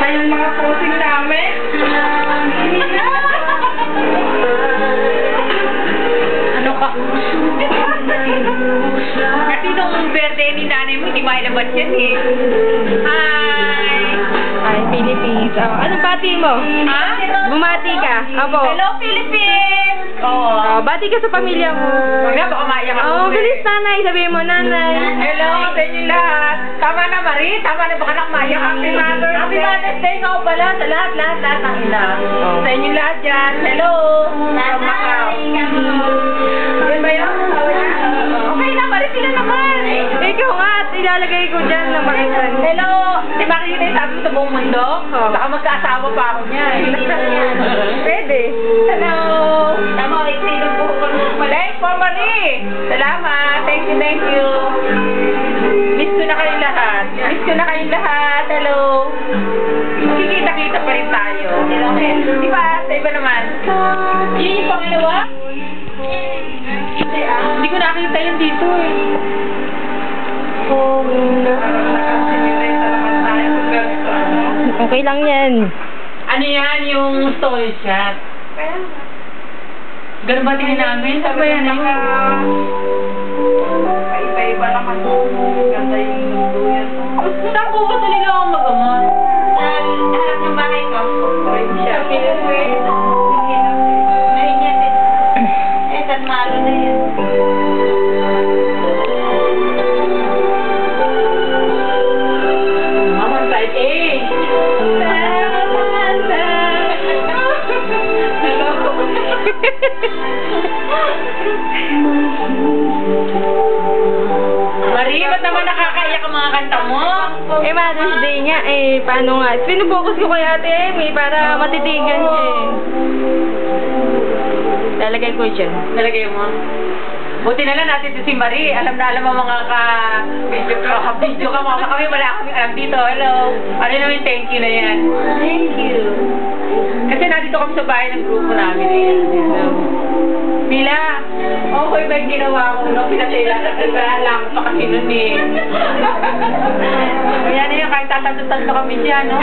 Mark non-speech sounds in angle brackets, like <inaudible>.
Pa yung mga posing namin. Ano ka? Kasi nung birthday ni nanay mo, hindi mailabas yan eh. Hi! Ay, Philippines. Oh, anong bati mo? Ha? Bumati ka. Apo. Hello, Philippines! Oh, bati ka sa pamilya mo. Huwag na, baka maiyak ako. Oh, bilis nanay. Sabihin mo, nanay. Hello sa inyo lahat. Tama na, Marie. Tama na, baka nang maiyak. Happy Mother's Day. Happy Mother's Day ako pala sa lahat, lahat, lahat ng ina. Oh. Sa inyo lahat dyan. Hello. From Macau. Yun ba yun? Okay na, Marie, sila naman. Ikaw nga at ilalagay ko dyan ng makisan. Hello! Ba kita yung sabi mo sa buong mundo? Oh. Baka magkaasawa pa ako niyan. <laughs> Pwede. Hello! Salamat! Thank you, thank you! Miss ko na kayong lahat. Miss ko na kayong lahat. Hello! Magkikita-kita pa rin tayo. Di ba? Sa iba naman. Yun yung pangalawa? Hindi ko nakita yun dito eh. Okay lang yan. Ano yan, yung story shot? Ganun ba tingin namin? Ba yan? Iba-iba lang ang ganda yung mundo yan. Saan ko ba talaga ako mag-amon? Harap ng bahay ko. Siya. Eh, tanmalo na yan. Marie, ba't naman nakakaiyak ang mga kanta mo? eh, Mother's Day nga. Eh, paano nga? Pinufocus ko kay Ate Emmy para matitigan siya eh. Lalagay ko dyan. Nalagay mo? Buti na lang natin si Marie. Alam na alam ang mga ka... Video ka, video ka mga kami. Wala kami alam dito. Hello. Ano naman thank you na yan. Thank you. Nandito kami sa bahay ng grupo namin. So, Mila, okay ba yung ginawa ko? No? Pinatila na lang pa kasi nun eh. <laughs> Kaya na yun, kahit tatanto-tanto kami dyan, no?